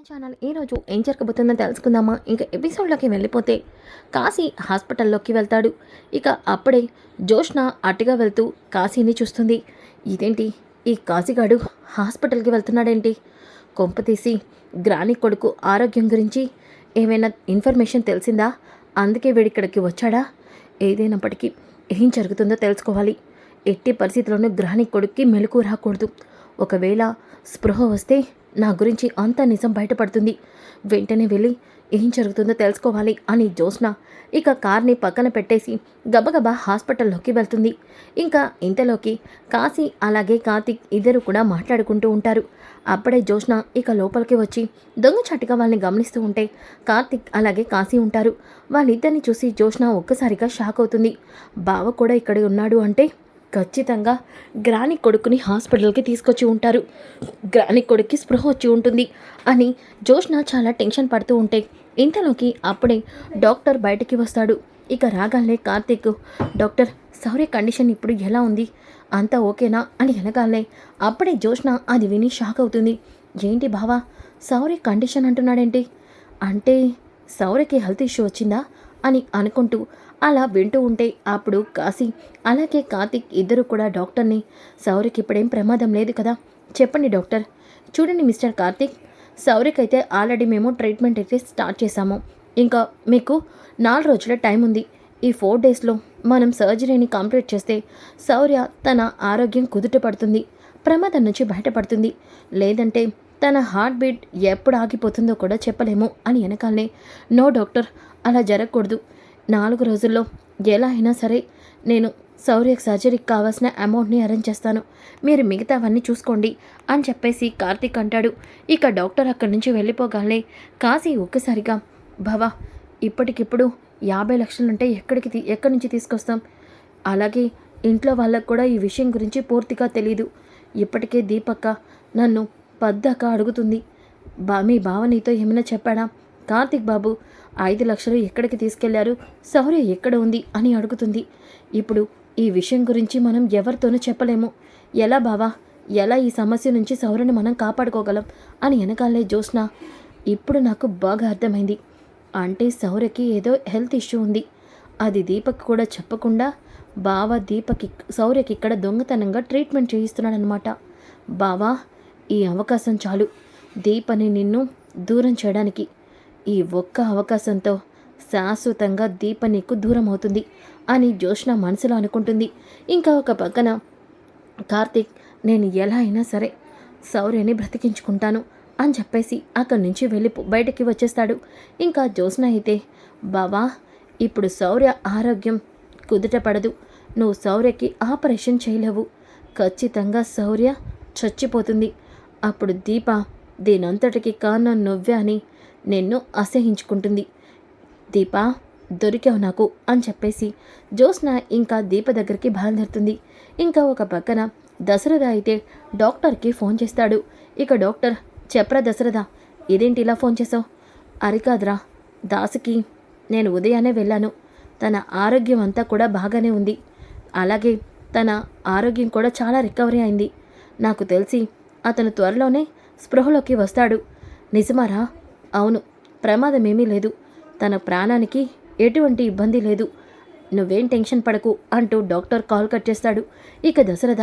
My channel ఈరోజు ఏం జరగబోతుందో తెలుసుకుందామా? ఇంకా ఎపిసోడ్లోకి వెళ్ళిపోతే కాశీ హాస్పిటల్లోకి వెళ్తాడు. ఇక అప్పుడే జోష్న అటుగా వెళ్తూ కాశీని చూస్తుంది. ఇదేంటి? ఈ కాశీగాడు హాస్పిటల్కి వెళ్తున్నాడేంటి? కొంప తీసి గ్రాని కొడుకు ఆరోగ్యం గురించి ఏమైనా ఇన్ఫర్మేషన్ తెలిసిందా? అందుకే వీడిక్కడికి వచ్చాడా? ఏదైనప్పటికీ ఏం జరుగుతుందో తెలుసుకోవాలి. ఎట్టి పరిస్థితుల్లోనూ గ్రాని కొడుక్కి మెలకు రాకూడదు. ఒకవేళ స్పృహ వస్తే నా గురించి అంత నిజం బయటపడుతుంది. వెంటనే వెళ్ళి ఏం జరుగుతుందో తెలుసుకోవాలి అని జ్యోత్స్న ఇక కార్ని పక్కన పెట్టేసి గబగబా హాస్పిటల్లోకి వెళ్తుంది. ఇంకా ఇంతలోకి కాశీ అలాగే కార్తిక్ ఇద్దరు కూడా మాట్లాడుకుంటూ ఉంటారు. అప్పుడే జ్యోత్స్న ఇక లోపలికి వచ్చి దొంగచాటుగా వాళ్ళని గమనిస్తూ ఉంటే కార్తిక్ అలాగే కాశీ ఉంటారు. వాళ్ళిద్దరిని చూసి జ్యోత్స్న ఒక్కసారిగా షాక్ అవుతుంది. బావ కూడా ఇక్కడ ఉన్నాడు అంటే ఖచ్చితంగా గ్రాని కొడుకుని హాస్పిటల్కి తీసుకొచ్చి ఉంటారు. గ్రాని కొడుక్కి స్పృహ వచ్చి ఉంటుంది అని జోష్న చాలా టెన్షన్ పడుతూ ఉంటే ఇంతలోకి అప్పుడే డాక్టర్ బయటికి వస్తాడు. ఇక రాగానే కార్తీక్ డాక్టర్ సౌర్య కండిషన్ ఇప్పుడు ఎలా ఉంది? అంతా ఓకేనా? అని అనగానే అప్పుడే జోష్న అది విని షాక్ అవుతుంది. ఏంటి బావా సౌర్య కండిషన్ అంటున్నాడేంటి? అంటే సౌర్యకి హెల్త్ ఇష్యూ వచ్చిందా? అని అనుకుంటూ అలా వింటూ ఉంటే అప్పుడు కాశీ అలాగే కార్తిక్ ఇద్దరు కూడా డాక్టర్ని. సౌరికి ఇప్పుడేం ప్రమాదం లేదు కదా? చెప్పండి డాక్టర్. చూడండి మిస్టర్ కార్తిక్ సౌర్యకైతే ఆల్రెడీ మేము ట్రీట్మెంట్ అయితే స్టార్ట్ చేశాము. ఇంకా మీకు నాలుగు రోజుల టైం ఉంది. ఈ ఫోర్ డేస్లో మనం సర్జరీని కంప్లీట్ చేస్తే శౌర్య తన ఆరోగ్యం కుదుట పడుతుంది ప్రమాదం నుంచి బయటపడుతుంది. లేదంటే తన హార్ట్ బీట్ ఎప్పుడు ఆగిపోతుందో కూడా చెప్పలేము అని వెనకాలనే. నో డాక్టర్ అలా జరగకూడదు. నాలుగు రోజుల్లో ఎలా అయినా సరే నేను శౌర్యకి సర్జరీకి కావాల్సిన అమౌంట్ని అరేంజ్ చేస్తాను. మీరు మిగతావన్నీ చూసుకోండి అని చెప్పేసి కార్తీక్ అంటాడు. ఇక డాక్టర్ అక్కడి నుంచి వెళ్ళిపోగానే కాశీ ఒక్కసారిగా భవా ఇప్పటికిప్పుడు యాభై లక్షలుంటే ఎక్కడికి తీ- ఎక్కడి నుంచి తీసుకొస్తాం? అలాగే ఇంట్లో వాళ్ళకు కూడా ఈ విషయం గురించి పూర్తిగా తెలియదు ఇప్పటికే దీపక్క నన్ను పద్దాక అడుగుతుంది. బా మీ బావ నీతో ఏమైనా చెప్పాడా? కార్తిక్ బాబు ఐదు లక్షలు ఎక్కడికి తీసుకెళ్ళారు? శౌర్య ఎక్కడ ఉంది అని అడుగుతుంది. ఇప్పుడు ఈ విషయం గురించి మనం ఎవరితోనూ చెప్పలేము. ఎలా బావా? ఎలా ఈ సమస్య నుంచి శౌర్యని మనం కాపాడుకోగలం? అని వెనకాలే జోస్న ఇప్పుడు నాకు బాగా అర్థమైంది. అంటే శౌర్యకి ఏదో హెల్త్ ఇష్యూ ఉంది. అది దీపక్ కూడా చెప్పకుండా బావ దీపక్ సౌర్యకి శౌర్యకి ఇక్కడ దొంగతనంగా ట్రీట్మెంట్ చేయిస్తున్నాడనమాట బావా ఈ అవకాశం చాలు. దీపని నిన్ను దూరం చేయడానికి ఈ ఒక్క అవకాశంతో శాశ్వతంగా దీప నీకు దూరం అవుతుంది అని జోష్న మనసులో అనుకుంటుంది. ఇంకా ఒక పక్కన కార్తీక్ నేను ఎలా అయినా సరే శౌర్యని బ్రతికించుకుంటాను అని చెప్పేసి అక్కడి నుంచి వెళ్ళి బయటికి వచ్చేస్తాడు. ఇంకా జోష్న అయితే బావా ఇప్పుడు శౌర్య ఆరోగ్యం కుదుట పడదు. నువ్వు శౌర్యకి ఆపరేషన్ చేయలేవు. ఖచ్చితంగా శౌర్య చచ్చిపోతుంది. అప్పుడు దీప దీనంతటికి కారణం నువ్వే అని నిన్ను అసహించుకుంటుంది. దీపా దొరికావు నాకు అని చెప్పేసి జ్యోత్స్న ఇంకా దీప దగ్గరికి బయలుదేరుతుంది. ఇంకా ఒక పక్కన దశరథ అయితే డాక్టర్కి ఫోన్ చేస్తాడు. ఇక డాక్టర్ చెప్పరా దశరథ ఇదేంటి ఇలా ఫోన్ చేసావు? అరికాదురా దాసుకి నేను ఉదయాన్నే వెళ్ళాను. తన ఆరోగ్యం అంతా కూడా బాగానే ఉంది. అలాగే తన ఆరోగ్యం కూడా చాలా రికవరీ అయింది. నాకు తెలిసి అతను త్వరలోనే స్పృహలోకి వస్తాడు. నిజమారా? అవును ప్రమాదం ఏమీ లేదు. తన ప్రాణానికి ఎటువంటి ఇబ్బంది లేదు. నువ్వేం టెన్షన్ పడకు అంటూ డాక్టర్ కాల్ కట్ చేస్తాడు. ఇక దశరథ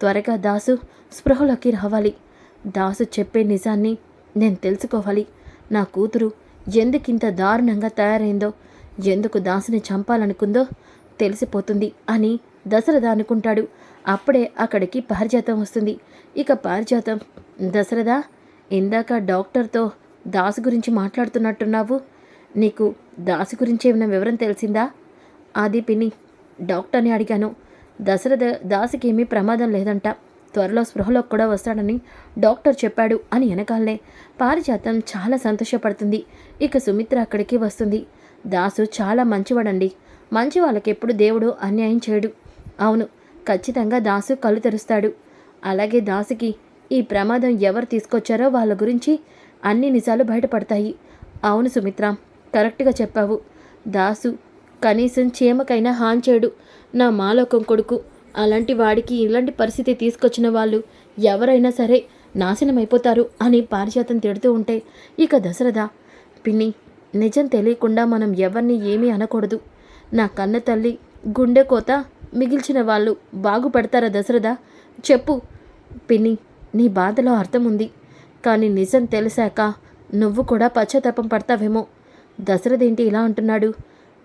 త్వరగా దాసు స్పృహలోకి రావాలి. దాసు చెప్పే నిజాన్ని నేను తెలుసుకోవాలి. నా కూతురు ఎందుకింత దారుణంగా తయారైందో ఎందుకు దాసుని చంపాలనుకుందో తెలిసిపోతుంది అని దశరథ అనుకుంటాడు. అప్పుడే అక్కడికి పారిజాతం వస్తుంది. ఇక పారిజాతం దశరథ ఇందాక డాక్టర్తో దాసు గురించి మాట్లాడుతున్నట్టున్నావు? నీకు దాసు గురించి ఏమైనా వివరం తెలిసిందా? అది పిన్ని డాక్టర్ని అడిగాను. దశరథ దాసుకి ఏమీ ప్రమాదం లేదంట. త్వరలో స్పృహలోకి కూడా వస్తాడని డాక్టర్ చెప్పాడు అని వెనకాలనే పారిజాతం చాలా సంతోషపడుతుంది. ఇక సుమిత్ర అక్కడికి వస్తుంది. దాసు చాలా మంచివాడండి. మంచి వాళ్ళకి ఎప్పుడు దేవుడు అన్యాయం చేయడు. అవును ఖచ్చితంగా దాసు కళ్ళు తెరుస్తాడు. అలాగే దాసుకి ఈ ప్రమాదం ఎవరు తీసుకొచ్చారో వాళ్ళ గురించి అన్ని నిజాలు బయటపడతాయి. అవును సుమిత్ర కరెక్ట్గా చెప్పావు. దాసు కనీసం చీమకైనా హాన్ చేయడు. నా మాలోకం కొడుకు అలాంటి వాడికి ఇలాంటి పరిస్థితి తీసుకొచ్చిన వాళ్ళు ఎవరైనా సరే నాశనం అయిపోతారు అని పారిజాతం తిడుతూ ఉంటే ఇక దశరథ పిన్ని నిజం తెలియకుండా మనం ఎవరిని ఏమీ అనకూడదు. నా కన్న తల్లి గుండె కోత మిగిల్చిన వాళ్ళు బాగుపడతారా దశరథ? చెప్పు. పిన్ని నీ బాధలో అర్థం ఉంది కానీ నిజం తెలిసాక నువ్వు కూడా పశ్చాత్తాపం పడతావేమో. దశరథ్ ఇలా అంటున్నాడు?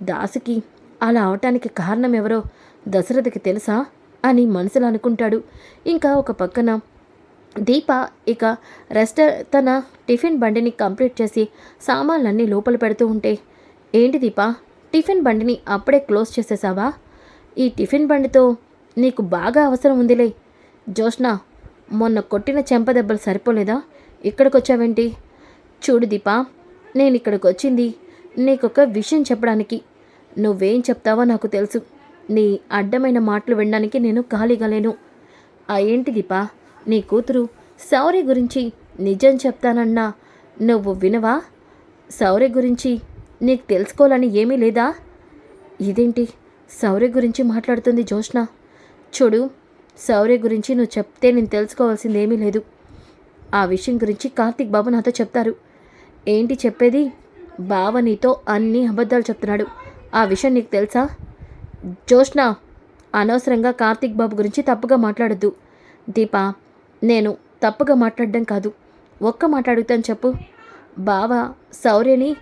దాసుకి అలా అవటానికి కారణం ఎవరో దశరథకి తెలుసా? అని మనసులో అనుకుంటాడు. ఇంకా ఒక పక్కన దీప ఇక రెస్ట్ తన టిఫిన్ బండిని కంప్లీట్ చేసి సామాన్లన్నీ లోపల పెడుతూ ఉంటే ఏంటి దీప? టిఫిన్ బండిని అప్పుడే క్లోజ్ చేసేసావా? ఈ టిఫిన్ బండితో నీకు బాగా అవసరం ఉందిలే. జోష్నా మొన్న కొట్టిన చెంప దెబ్బలు సరిపోలేదా? ఇక్కడికి వచ్చావేంటి చూడు దీపా నేను ఇక్కడికి వచ్చింది నీకొక విషయం చెప్పడానికి. నువ్వేం చెప్తావో నాకు తెలుసు. నీ అడ్డమైన మాటలు వినడానికి నేను ఖాళీగా లేను. ఆ ఏంటి దీపా నీ కూతురు సౌర్య గురించి నిజం చెప్తానన్నా నువ్వు వినవా? సౌర్య గురించి నీకు తెలుసుకోవాలని ఏమీ లేదా? ఇదేంటి? సౌర్య గురించి మాట్లాడుతుంది జోష్న చూడు సౌర్య గురించి నువ్వు చెప్తే నేను తెలుసుకోవాల్సింది ఏమీ లేదు. ఆ విషయం గురించి కార్తీక్ బాబు నాతో చెప్తారు. ఏంటి చెప్పేది? బావ నీతో అన్ని అబద్ధాలు చెప్తున్నాడు. ఆ విషయం నీకు తెలుసా? జోష్ణ అనవసరంగా కార్తీక్ బాబు గురించి తప్పుగా మాట్లాడద్దు. దీప నేను తప్పుగా మాట్లాడడం కాదు. ఒక్క మాట అడుగుతాను చెప్పు. బావ శౌర్యని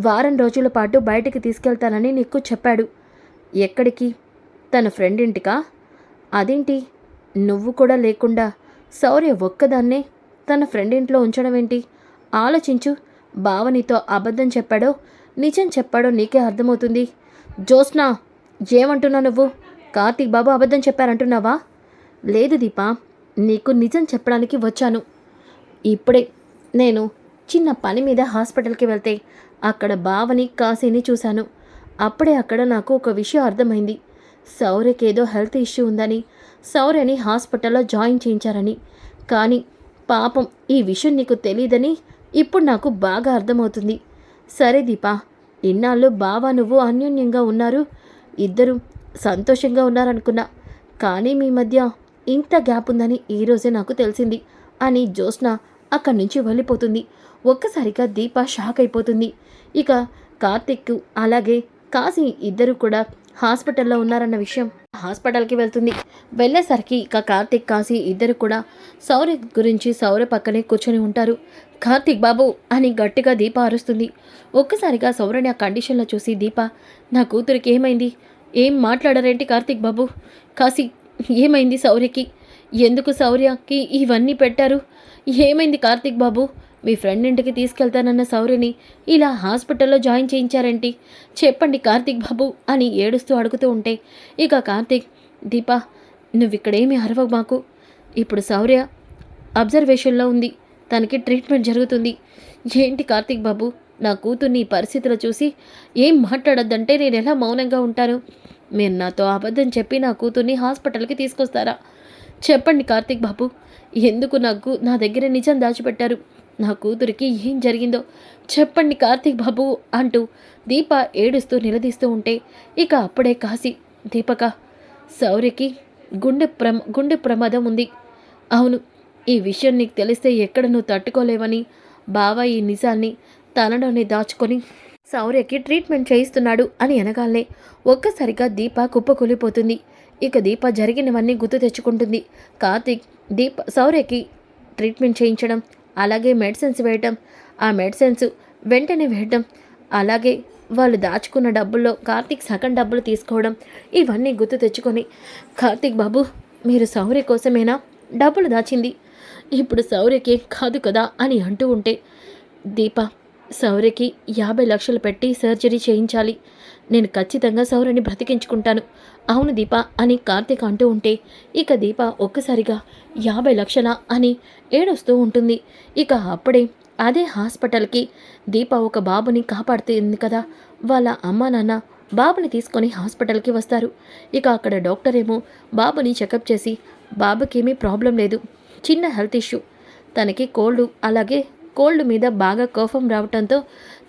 వారం రోజుల పాటు బయటికి తీసుకెళ్తానని నీకు చెప్పాడు. ఎక్కడికి? తన ఫ్రెండ్ ఇంటికా అదేంటి? నువ్వు కూడా లేకుండా శౌర్య ఒక్కదాన్నే తన ఫ్రెండ్ ఇంట్లో ఉంచడం ఏంటి? ఆలోచించు. బావ నీతో అబద్ధం చెప్పాడో నిజం చెప్పాడో నీకే అర్థమవుతుంది. జోస్నా ఏమంటున్నావు నువ్వు? కార్తీక్ బాబు అబద్ధం చెప్పారంటున్నావా? లేదు దీపా నీకు నిజం చెప్పడానికి వచ్చాను. ఇప్పుడే నేను చిన్న పని మీద హాస్పిటల్కి వెళ్తే అక్కడ బావని కాశీని చూశాను. అప్పుడే అక్కడ నాకు ఒక విషయం అర్థమైంది. సౌర్యకి ఏదో హెల్త్ ఇష్యూ ఉందని సౌర్యని హాస్పిటల్లో జాయిన్ చేయించారని. కానీ పాపం ఈ విషయం నీకు తెలియదని ఇప్పుడు నాకు బాగా అర్థమవుతుంది. సరే దీపా ఇన్నాళ్ళు బావా నువ్వు అన్యోన్యంగా ఉన్నారు. ఇద్దరు సంతోషంగా ఉన్నారనుకున్నా. కానీ మీ మధ్య ఇంత గ్యాప్ ఉందని ఈరోజే నాకు తెలిసింది అని జ్యోత్స్న అక్కడి నుంచి వెళ్ళిపోతుంది. ఒక్కసారిగా దీప షాక్ అయిపోతుంది. ఇక కార్తిక్ అలాగే కాశీ ఇద్దరు కూడా హాస్పిటల్లో ఉన్నారన్న విషయం హాస్పిటల్కి వెళ్తుంది. వెళ్ళేసరికి ఇక కార్తిక్ కాశీ ఇద్దరు కూడా సౌర్య గురించి సౌర్య పక్కనే కూర్చొని ఉంటారు. కార్తిక్ బాబు అని గట్టిగా దీప అరుస్తుంది. ఒక్కసారిగా సౌర్యని ఆ కండిషన్లో చూసి దీప నా కూతురికి ఏమైంది? ఏం మాట్లాడారేంటి కార్తిక్ బాబు? కాశీ ఏమైంది సౌర్యకి? ఎందుకు శౌర్యకి ఇవన్నీ పెట్టారు? ఏమైంది కార్తిక్ బాబు? మీ ఫ్రెండ్ ఇంటికి తీసుకెళ్తానన్న సౌరిని ఇలా హాస్పిటల్లో జాయిన్ చేయించారేంటి? చెప్పండి కార్తిక్ బాబు అని ఏడుస్తూ అడుగుతూ ఉంటే ఇక కార్తిక్ దీపా నువ్విక్కడేమి అరవ మాకు. ఇప్పుడు సౌర్య అబ్జర్వేషన్లో ఉంది. తనకి ట్రీట్మెంట్ జరుగుతుంది. ఏంటి కార్తిక్ బాబు నా కూతుర్ని పరిస్థితులు చూసి ఏం మాట్లాడొద్దంటే నేను ఎలా మౌనంగా ఉంటాను? మీరు నాతో అబద్ధం చెప్పి నా కూతుర్ని హాస్పిటల్కి తీసుకొస్తారా? చెప్పండి కార్తీక్ బాబు ఎందుకు నాకు నా దగ్గర నిజం దాచిపెట్టారు? నా కూతురికి ఏం జరిగిందో చెప్పండి కార్తీక్ బాబు అంటూ దీప ఏడుస్తూ నిలదీస్తూ ఉంటే ఇక అప్పుడే కాసి దీపక శౌర్యకి గుండె ప్రమ గుండె ప్రమాదం ఉంది. అవును ఈ విషయం నీకు తెలిస్తే ఎక్కడ నువ్వు తట్టుకోలేవని బావ ఈ నిజాన్ని తనలోనే దాచుకొని సౌర్యకి ట్రీట్మెంట్ చేయిస్తున్నాడు అని అనగానే ఒక్కసారిగా దీప కుప్పకూలిపోతుంది. ఇక దీప జరిగినవన్నీ గుర్తు తెచ్చుకుంటుంది. కార్తీక్ దీప శౌర్యకి ట్రీట్మెంట్ చేయించడం అలాగే మెడిసిన్స్ వేయటం ఆ మెడిసిన్స్ వెంటనే వేయటం అలాగే వాళ్ళు దాచుకున్న డబ్బుల్లో కార్తీక్ సగం డబ్బులు తీసుకోవడం ఇవన్నీ గుర్తు తెచ్చుకొని కార్తీక్ బాబు మీరు సౌర్య కోసమేనా? డబ్బులు దాచింది. ఇప్పుడు సౌర్యకి కాదు కదా అని అంటూ ఉంటే దీప సౌర్యకి యాభై లక్షలు పెట్టి సర్జరీ చేయించాలి. నేను ఖచ్చితంగా సౌర్యని బ్రతికించుకుంటాను. అవును దీప అని కార్తీక్ అంటూ ఉంటే ఇక దీప ఒక్కసారిగా యాభై లక్షల అని ఏడుస్తూ ఉంటుంది. ఇక అప్పుడే అదే హాస్పిటల్కి దీప ఒక బాబుని కాపాడుతుంది కదా. వాళ్ళ అమ్మా నాన్న బాబుని తీసుకొని హాస్పిటల్కి వస్తారు. ఇక అక్కడ డాక్టర్ ఏమో బాబుని చెకప్ చేసి బాబుకేమీ ప్రాబ్లం లేదు. చిన్న హెల్త్ ఇష్యూ. తనకి కోల్డ్ అలాగే కోల్డ్ మీద బాగా కోఫం రావటంతో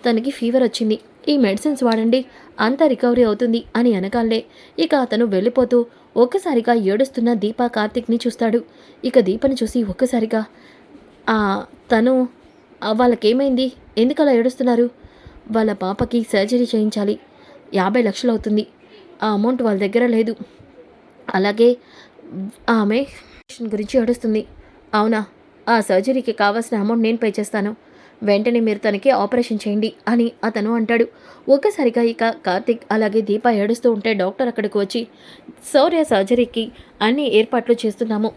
తనకి ఫీవర్ వచ్చింది. ఈ మెడిసిన్స్ వాడండి. అంతా రికవరీ అవుతుంది అని అనగాలే. ఇక అతను వెళ్ళిపోతూ ఒక్కసారిగా ఏడుస్తున్న దీపా కార్తిక్ని చూస్తాడు. ఇక దీపని చూసి ఒక్కసారిగా ఆ, తను వాళ్ళకేమైంది? ఎందుకలా ఏడుస్తున్నారు? వాళ్ళ పాపకి సర్జరీ చేయించాలి. యాభై లక్షలు అవుతుంది. ఆ అమౌంట్ వాళ్ళ దగ్గర లేదు. అలాగే ఆమె గురించి ఏడుస్తుంది. అవునా? ఆ సర్జరీకి కావాల్సిన అమౌంట్ నేను పే చేస్తాను. వెంటనే మీరు తనకి ఆపరేషన్ చేయండి అని అతను అంటాడు. ఒక్కసారిగా ఇక కార్తిక్ అలాగే దీప ఏడుస్తూ ఉంటే డాక్టర్ అక్కడికి వచ్చి శౌర్య సర్జరీకి అన్ని ఏర్పాట్లు చేస్తున్నాము.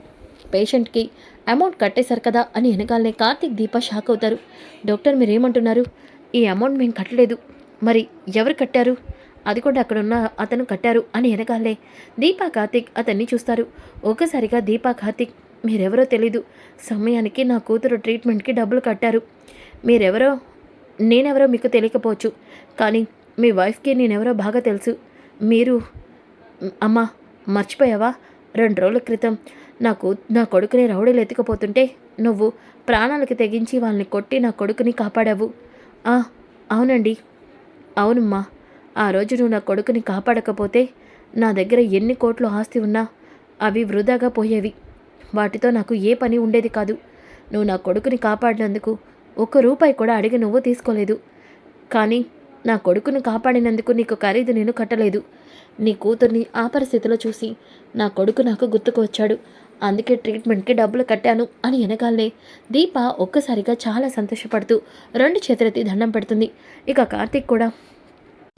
పేషెంట్కి అమౌంట్ కట్టేశారు కదా అని వెనకాలనే కార్తిక్ దీప షాక్ అవుతారు. డాక్టర్ మీరేమంటున్నారు? ఈ అమౌంట్ మేము కట్టలేదు. మరి ఎవరు కట్టారు? అది కూడా అక్కడ ఉన్న అతను కట్టారు అని వెనకాలే దీపా కార్తిక్ అతన్ని చూస్తారు. ఒక్కసారిగా దీపా కార్తిక్ మీరెవరో తెలీదు. సమయానికి నా కూతురు ట్రీట్మెంట్కి డబ్బులు కట్టారు. మీరెవరో నేనెవరో మీకు తెలియకపోవచ్చు కానీ మీ వైఫ్కి నేనెవరో బాగా తెలుసు. మీరు అమ్మా మర్చిపోయావా? రెండు రోజుల క్రితం నాకు నా కొడుకుని రౌడీలు ఎత్తుకుపోతుంటే నువ్వు ప్రాణాలకి తెగించి వాళ్ళని కొట్టి నా కొడుకుని కాపాడావు. "ఆ, అవునండి. అవునమ్మా. ఆ రోజు నువ్వు నా కొడుకుని కాపాడకపోతే నా దగ్గర ఎన్ని కోట్లు ఆస్తి ఉన్నా అవి వృధాగా పోయేవి. వాటితో నాకు ఏ పని ఉండేది కాదు. నువ్వు నా కొడుకుని కాపాడినందుకు ఒక్క రూపాయి కూడా అడిగి నువ్వు తీసుకోలేదు. కానీ నా కొడుకును కాపాడినందుకు నీకు ఖరీదు నేను కట్టలేదు. నీ కూతుర్ని ఆ పరిస్థితిలో చూసి నా కొడుకు నాకు గుర్తుకు వచ్చాడు. అందుకే ట్రీట్మెంట్కి డబ్బులు కట్టాను అని వెనకాలనే దీప ఒక్కసారిగా చాలా సంతోషపడుతూ రెండు చేతులెత్తి దండం పెడుతుంది. ఇక కార్తీక్ కూడా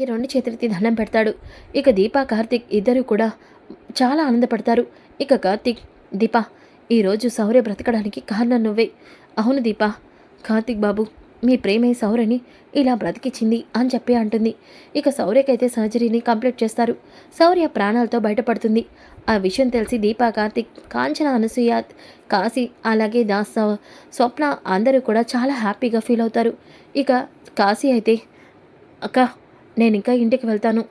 ఈ రెండు చేతులెత్తి దండం పెడతాడు. ఇక దీప కార్తీక్ ఇద్దరు కూడా చాలా ఆనందపడతారు. ఇక కార్తీక్ దీప ఈరోజు సౌర్య బ్రతకడానికి కారణం నువ్వే. అవును దీప కార్తిక్ బాబు మీ ప్రేమే సౌరని ఇలా బ్రతికిచ్చింది అని చెప్పి అంటుంది. ఇక సౌర్యకైతే సర్జరీని కంప్లీట్ చేస్తారు. సౌర్య ప్రాణాలతో బయటపడుతుంది. ఆ విషయం తెలిసి దీపా కార్తిక్ కాంచన అనసూయ కాశీ అలాగే దాస్ స్వప్న అందరూ కూడా చాలా హ్యాపీగా ఫీల్ అవుతారు. ఇక కాశీ అయితే అక్క నేను ఇంకా ఇంటికి వెళ్తాను.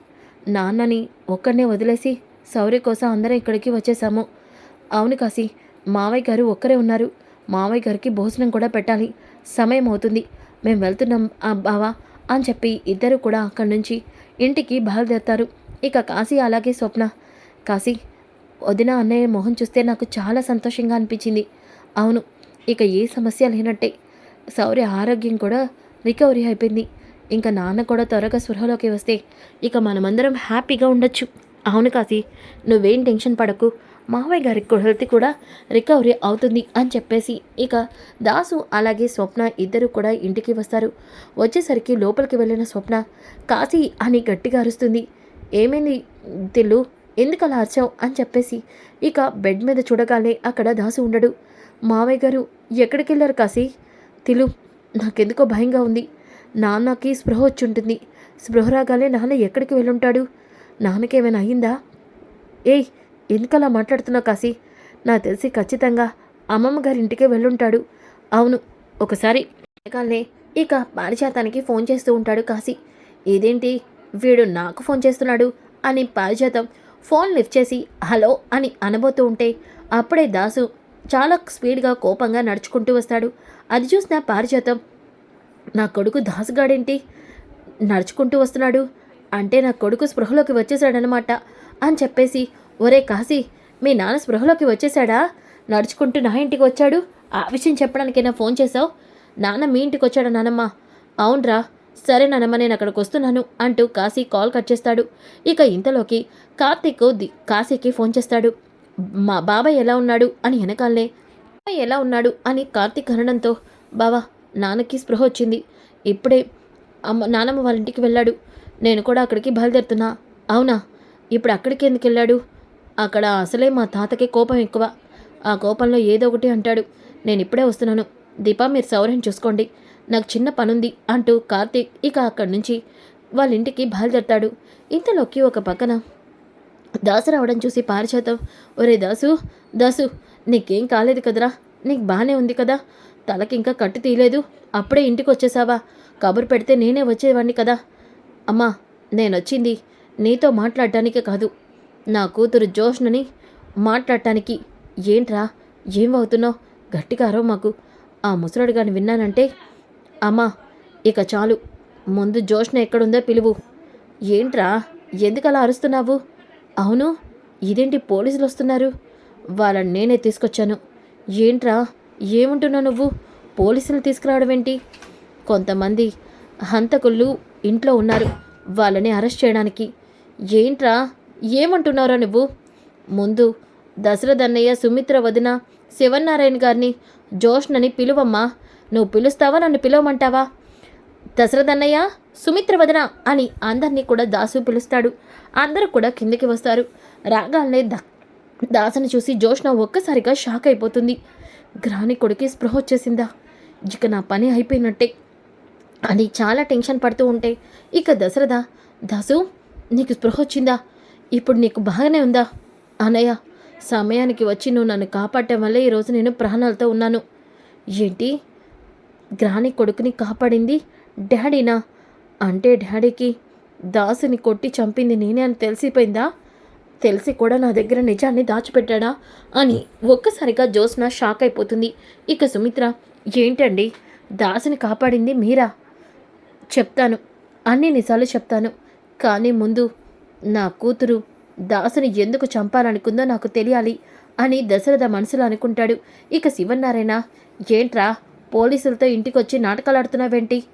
నాన్నని ఒక్కడనే వదిలేసి సౌర్య కోసం అందరం ఇక్కడికి వచ్చేసాము. అవును కాశీ మావయ్య గారు ఒక్కరే ఉన్నారు. మావయ్య గారికి భోజనం కూడా పెట్టాలి. సమయం అవుతుంది మేము వెళ్తున్నాం ఆ బావా అని చెప్పి ఇద్దరు కూడా అక్కడి నుంచి ఇంటికి బయలుదేరుతారు. ఇక కాశీ అలాగే స్వప్న. కాశీ వదిన అన్నయ్య మొహం చూస్తే నాకు చాలా సంతోషంగా అనిపించింది. అవును ఇక ఏ సమస్య లేనట్టే. సౌర్య ఆరోగ్యం కూడా రికవరీ అయిపోయింది. ఇంకా నాన్న కూడా త్వరగా స్పృహలోకి వస్తే ఇక మనమందరం హ్యాపీగా ఉండొచ్చు. అవును కాశీ నువ్వేం టెన్షన్ పడకు. మావయ్య గారికి కూడా హెల్త్ కూడా రికవరీ అవుతుంది అని చెప్పేసి ఇక దాసు అలాగే స్వప్న ఇద్దరు కూడా ఇంటికి వస్తారు. వచ్చేసరికి లోపలికి వెళ్ళిన స్వప్న కాశీ అని గట్టిగా అరుస్తుంది. ఏమైంది తిల్లు? ఎందుకు అలా అరిచావు? అని చెప్పేసి ఇక బెడ్ మీద చూడగానే అక్కడ దాసు ఉండడు. మావయ్య గారు ఎక్కడికి వెళ్ళారు కాశీ? తిలు నాకెందుకో భయంగా ఉంది. నాన్నకి స్పృహ వచ్చి ఉంటుంది. స్పృహ రాగానే నాన్న ఎక్కడికి వెళ్ళుంటాడు? నాన్నకేమైనా అయిందా ఏయ్ ఎందుకలా మాట్లాడుతున్నావు కాశీ? నాకు తెలిసి ఖచ్చితంగా అమ్మమ్మ గారి ఇంటికే వెళ్ళుంటాడు. అవును ఒకసారి వెనకాలనే ఇక పారిజాతానికి ఫోన్ చేస్తూ ఉంటాడు కాశీ. ఇదేంటి? వీడు నాకు ఫోన్ చేస్తున్నాడు అని పారిజాతం ఫోన్ లిఫ్ట్ చేసి హలో అని అనబోతూ ఉంటే అప్పుడే దాసు చాలా స్పీడ్గా కోపంగా నడుచుకుంటూ వస్తాడు. అది చూసిన పారిజాతం నా కొడుకు దాసుగాడేంటి? నడుచుకుంటూ వస్తున్నాడు. అంటే నా కొడుకు స్పృహలోకి వచ్చేసాడనమాట అని చెప్పేసి ఒరే కాశీ మీ నాన్న స్పృహలోకి వచ్చేసాడా నడుచుకుంటూ నా ఇంటికి వచ్చాడు? ఆ విషయం చెప్పడానికైనా ఫోన్ చేశావు? నాన్న మీ ఇంటికి వచ్చాడా నానమ్మ? అవునరా సరే నానమ్మ నేను అక్కడికి వస్తున్నాను అంటూ కాశీ కాల్ కట్ చేస్తాడు. ఇక ఇంతలోకి కార్తీక్ ది- కాశీకి ఫోన్ చేస్తాడు. మా బాబాయ్ ఎలా ఉన్నాడు? అని వెనకాలనే బాబాయ్ ఎలా ఉన్నాడు? అని కార్తీక్ అనడంతో బావా నాన్నకి స్పృహ వచ్చింది. ఇప్పుడే అమ్మ నానమ్మ వాళ్ళ ఇంటికి వెళ్ళాడు. నేను కూడా అక్కడికి బయలుదేరుతున్నా. అవునా? ఇప్పుడు అక్కడికి ఎందుకు వెళ్ళాడు? అక్కడ అసలే మా తాతకి కోపం ఎక్కువ. ఆ కోపంలో ఏదో ఒకటి అంటాడు. నేను ఇప్పుడే వస్తున్నాను. దీపా మీరు సౌర్యం చూసుకోండి. నాకు చిన్న పనుంది అంటూ కార్తీక్ ఇక అక్కడి నుంచి వాళ్ళ ఇంటికి బయలుదేరతాడు. ఇంతలోకి ఒక పక్కన దాసు రావడం చూసి పారిచేతం ఒరే దాసు దాసు నీకేం కాలేదు కదరా? నీకు బాగానే ఉంది కదా? తలకి ఇంకా కట్టు తీయలేదు. అప్పుడే ఇంటికి వచ్చేసావా కబురు పెడితే నేనే వచ్చేవాడిని కదా? అమ్మా నేనొచ్చింది. నీతో మాట్లాడటానికే కాదు. నా కూతురు జోష్నని మాట్లాడటానికి ఏంట్రా? ఏం అవుతున్నావు గట్టిగారో మాకు. ఆ ముసలాడు గాని విన్నానంటే అమ్మా ఇక చాలు. ముందు జోష్న ఎక్కడుందో పిలువు. ఏంట్రా? ఎందుకలా అరుస్తున్నావు? అవును ఇదేంటి పోలీసులు వస్తున్నారు వాళ్ళని నేనే తీసుకొచ్చాను. ఏంట్రా? ఏముంటున్నావు నువ్వు? పోలీసులు తీసుకురావడం ఏంటి కొంతమంది హంతకుళ్ళు ఇంట్లో ఉన్నారు. వాళ్ళని అరెస్ట్ చేయడానికి. ఏంట్రా? ఏమంటున్నారా నువ్వు? ముందు దశరథ్ అన్నయ్య సుమిత్ర వదిన శివనారాయణ గారిని జోష్నని పిలువమ్మా. నువ్వు పిలుస్తావా? నన్ను పిలవమంటావా? దశరథ్ అన్నయ్య సుమిత్ర వదన అని అందరినీ కూడా దాసు పిలుస్తాడు. అందరూ కూడా కిందకి వస్తారు. రాగాలనే దా దాసుని చూసి జోష్న ఒక్కసారిగా షాక్ అయిపోతుంది. గ్రాని కొడుకి స్పృహ వచ్చేసిందా? ఇక నా పని అయిపోయినట్టే. అని చాలా టెన్షన్ పడుతూ ఉంటే ఇక దశరథ దాసు నీకు స్పృహ వచ్చిందా? ఇప్పుడు నీకు బాగానే ఉందా? అన్నయ్య సమయానికి వచ్చి నువ్వు నన్ను కాపాడటం వల్ల ఈరోజు నేను ప్రాణాలతో ఉన్నాను. ఏంటి? గ్రాని కొడుకుని కాపాడింది డాడీనా? అంటే డాడీకి దాసుని కొట్టి చంపింది నేనే అని తెలిసిపోయిందా? తెలిసి కూడా నా దగ్గర నిజాన్ని దాచిపెట్టాడా? అని ఒక్కసారిగా జ్యోత్స్న షాక్ అయిపోతుంది. ఇక సుమిత్ర ఏంటండి? దాసుని కాపాడింది మీరా? చెప్తాను. అన్ని నిజాలు చెప్తాను. కానీ ముందు నా కూతురు దాసుని ఎందుకు చంపాలనుకుందో నాకు తెలియాలి అని దశరథ మనసులో అనుకుంటాడు. ఇక శివనారాయణ ఏంట్రా పోలీసులతో ఇంటికొచ్చి నాటకాలాడుతున్నావేంటి?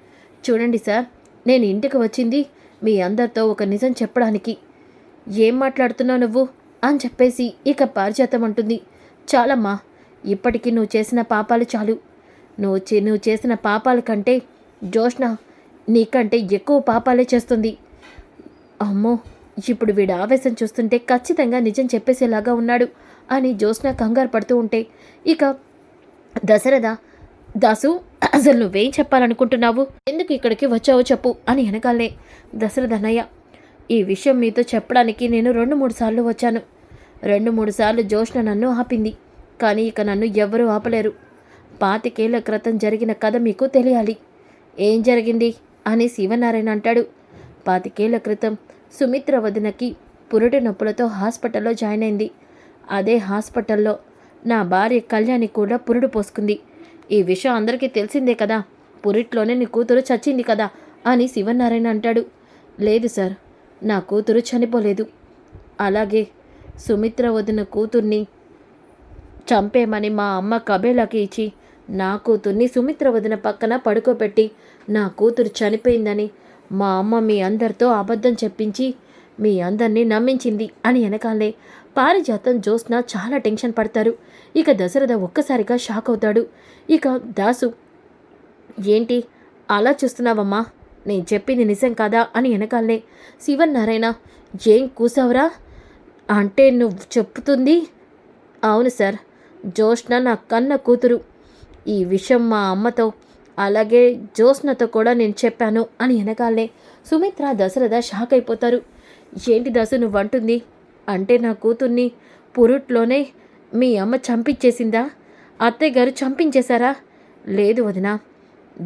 చూడండి సార్ నేను ఇంటికి వచ్చింది మీ అందరితో ఒక నిజం చెప్పడానికి. ఏం మాట్లాడుతున్నావు నువ్వు? అని చెప్పేసి ఇక పారిజాతం అంటుంది. చాలమ్మా ఇప్పటికీ నువ్వు చేసిన పాపాలు చాలు. నువ్వు నువ్వు చేసిన పాపాల కంటే జోష్ణ నీకంటే ఎక్కువ పాపాలే చేస్తుంది. అమ్మో ఇప్పుడు వీడు ఆవేశం చూస్తుంటే ఖచ్చితంగా నిజం చెప్పేసేలాగా ఉన్నాడు అని జ్యోత్స్న కంగారు పడుతూ ఉంటే ఇక దశరథ దాసు అసలు నువ్వేం చెప్పాలనుకుంటున్నావు? ఎందుకు ఇక్కడికి వచ్చావో చెప్పు అని వెనకాలే దశరథ అన్నయ్య ఈ విషయం మీతో చెప్పడానికి నేను రెండు మూడు సార్లు వచ్చాను. రెండు మూడు సార్లు జ్యోష్ణ నన్ను ఆపింది కానీ ఇక నన్ను ఎవ్వరూ ఆపలేరు. పాతికేళ్ళ క్రితం జరిగిన కథ మీకు తెలియాలి. ఏం జరిగింది? అని శివనారాయణ అంటాడు. పాతికేళ్ళ క్రితం సుమిత్ర వదినకి పురుటి నొప్పులతో హాస్పిటల్లో జాయిన్ అయింది. అదే హాస్పిటల్లో నా భార్య కళ్యాణి కూడా పురుడు పోసుకుంది. ఈ విషయం అందరికీ తెలిసిందే కదా. పురిట్లోనే నీ కూతురు చచ్చింది కదా అని శివనారాయణ అంటాడు. లేదు సార్ నా కూతురు చనిపోలేదు. అలాగే సుమిత్ర వదిన కూతుర్ని చంపేమని మా అమ్మ కబేలాకి ఇచ్చి నా కూతుర్ని సుమిత్ర వదిన పక్కన పడుకోబెట్టి నా కూతురు చనిపోయిందని మా అమ్మ మీ అందరితో అబద్ధం చెప్పించి మీ అందరినీ నమ్మించింది అని వెనకాలే పారిజాతం జ్యోత్స్న చాలా టెన్షన్ పడతారు. ఇక దశరథ ఒక్కసారిగా షాక్ అవుతాడు. ఇక దాసు ఏంటి? అలా చూస్తున్నావమ్మా? నేను చెప్పింది నిజం కాదా? అని వెనకాలనే శివన్నారాయణ ఏం కూసావురా? అంటే నువ్వు చెప్తుంది అవును సార్. జోష్న నా కన్న కూతురు. ఈ విషయం మా అమ్మతో అలాగే జ్యోత్స్నతో కూడా నేను చెప్పాను అని వెనకాలనే సుమిత్ర దశరథ షాక్ అయిపోతారు. ఏంటి దశ నువ్వంటుంది? అంటే నా కూతుర్ని పురుట్లోనే మీ అమ్మ చంపించేసిందా? అత్తయ్య గారు చంపించేశారా? లేదు వదినా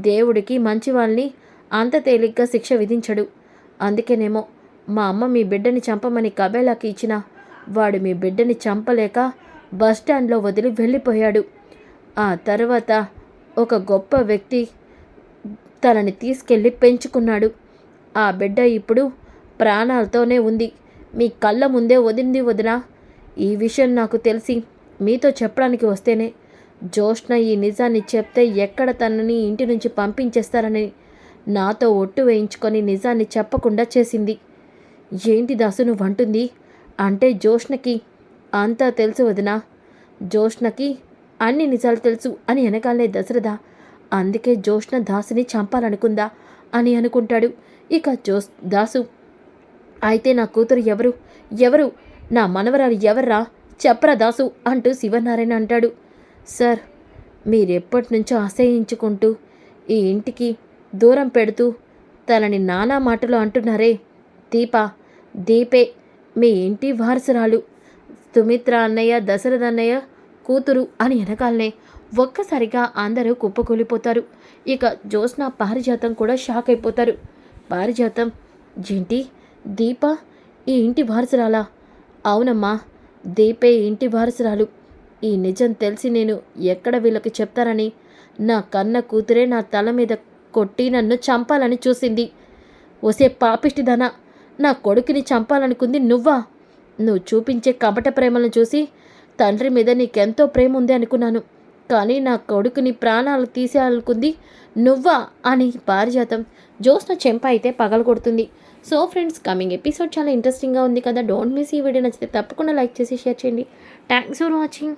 దేవుడికి మంచి వాళ్ళని అంత తేలిగ్గా శిక్ష విధించడు. అందుకేనేమో మా అమ్మ మీ బిడ్డని చంపమని కబేలాకి ఇచ్చిన. వాడు మీ బిడ్డని చంపలేక బస్ స్టాండ్లో వదిలి వెళ్ళిపోయాడు. ఆ తర్వాత ఒక గొప్ప వ్యక్తి తనని తీసుకెళ్ళి పెంచుకున్నాడు. ఆ బిడ్డ ఇప్పుడు ప్రాణాలతోనే ఉంది. మీ కళ్ళ ముందే వదింది వదినా. ఈ విషయం నాకు తెలిసి మీతో చెప్పడానికి వస్తేనే జోష్ణ ఈ నిజాన్ని చెప్తే ఎక్కడ తనని ఇంటి నుంచి పంపించేస్తారని నాతో ఒట్టు వేయించుకొని నిజాన్ని చెప్పకుండా చేసింది. ఏంటి దాసు నువ్వు అంటుంది అంటే జోష్ణకి అంతా తెలుసు వదినా. జోష్నకి అన్ని నిజాలు తెలుసు అని వెనకాలనే దశరథ అందుకే జోష్ణ దాసుని చంపాలనుకుందా? అని అనుకుంటాడు. ఇక జోస్ దాసు అయితే నా కూతురు ఎవరు? ఎవరు? నా మనవరాలు ఎవర్రా? చెప్పరా దాసు అంటూ శివనారాయణ అంటాడు. సార్ మీరెప్పటి నుంచో అసహించుకుంటూ ఈ ఇంటికి దూరం పెడుతూ తనని నానా మాటలు అంటున్నారే. దీప దీపే మీ ఇంటి వారసురాలు సుమిత్ర అన్నయ్య దశరథ అన్నయ్య కూతురు అని వెనకాలనే ఒక్కసారిగా అందరూ కుప్పకూలిపోతారు. ఇక జ్యోత్స్న పారిజాతం కూడా షాక్ అయిపోతారు. పారిజాతం ఏంటి దీప ఈ ఇంటి వారసురాలా? అవునమ్మా దీపే ఇంటి వారసురాలు. ఈ నిజం తెలిసి నేను ఎక్కడ వీళ్ళకి చెప్తారని నా కన్న కూతురే నా తల మీద కొట్టి నన్ను చంపాలని చూసింది. ఒసే పాపిష్టిదనా నా కొడుకుని చంపాలనుకుంది నువ్వా? నువ్వు చూపించే కపట ప్రేమలను చూసి తండ్రి మీద నీకెంతో ప్రేమ ఉంది అనుకున్నాను. కానీ నా కొడుకుని ప్రాణాలు తీసేయాలనుకుంది నువ్వా అని పారిజాతం. జోస్న చెంప అయితే పగలగొడుతుంది. సో ఫ్రెండ్స్ కమింగ్ ఎపిసోడ్ చాలా ఇంట్రెస్టింగ్గా ఉంది కదా. డోంట్ మిస్ ఈ వీడియో నచ్చితే తప్పకుండా లైక్ చేసి షేర్ చేయండి. Thanks for watching.